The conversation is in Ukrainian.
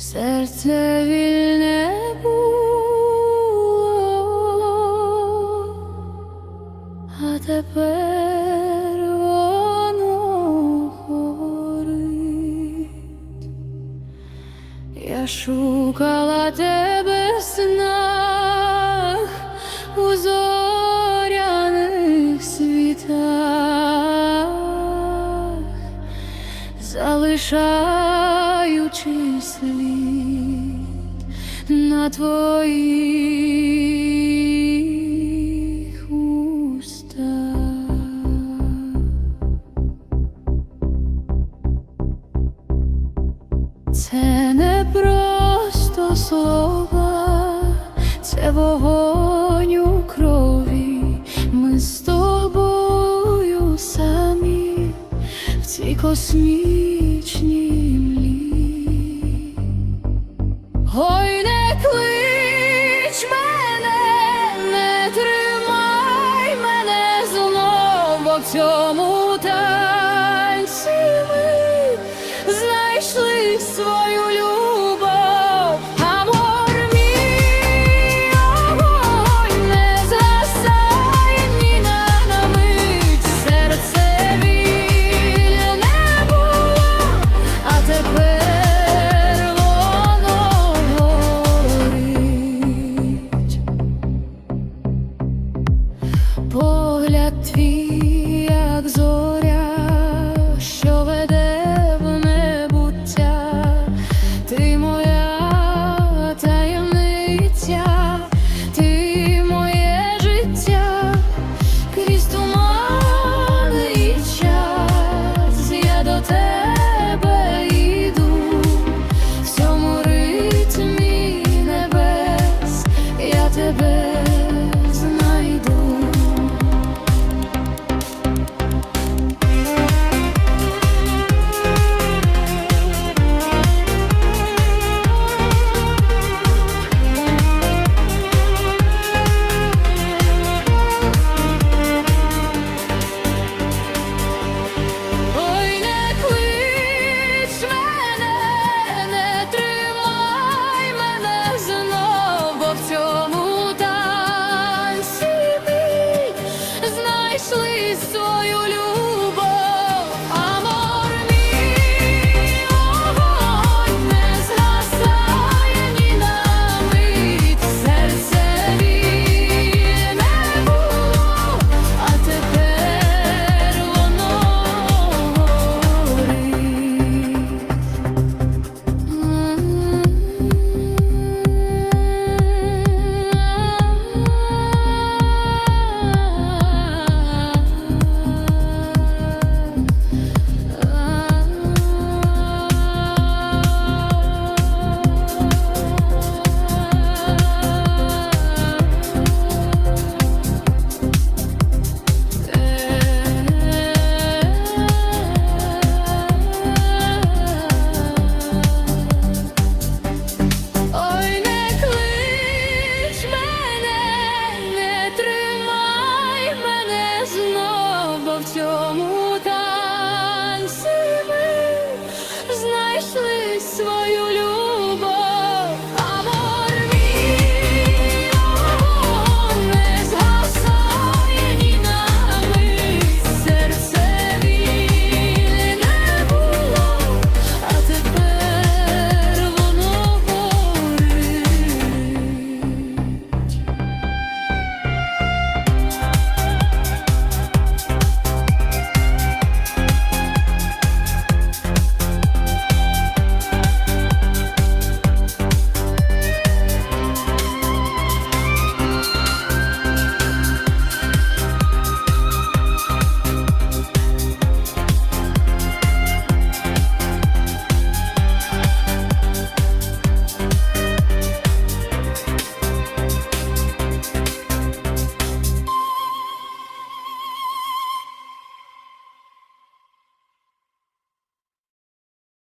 серце вільне було, а тепер воно горить. Я шукала тебе сна снах у зоряних світах залишаючи слід на твоїх устах. Це не просто слова, це вогонь у крові. Ми з тобою самі в цій космічній Hoy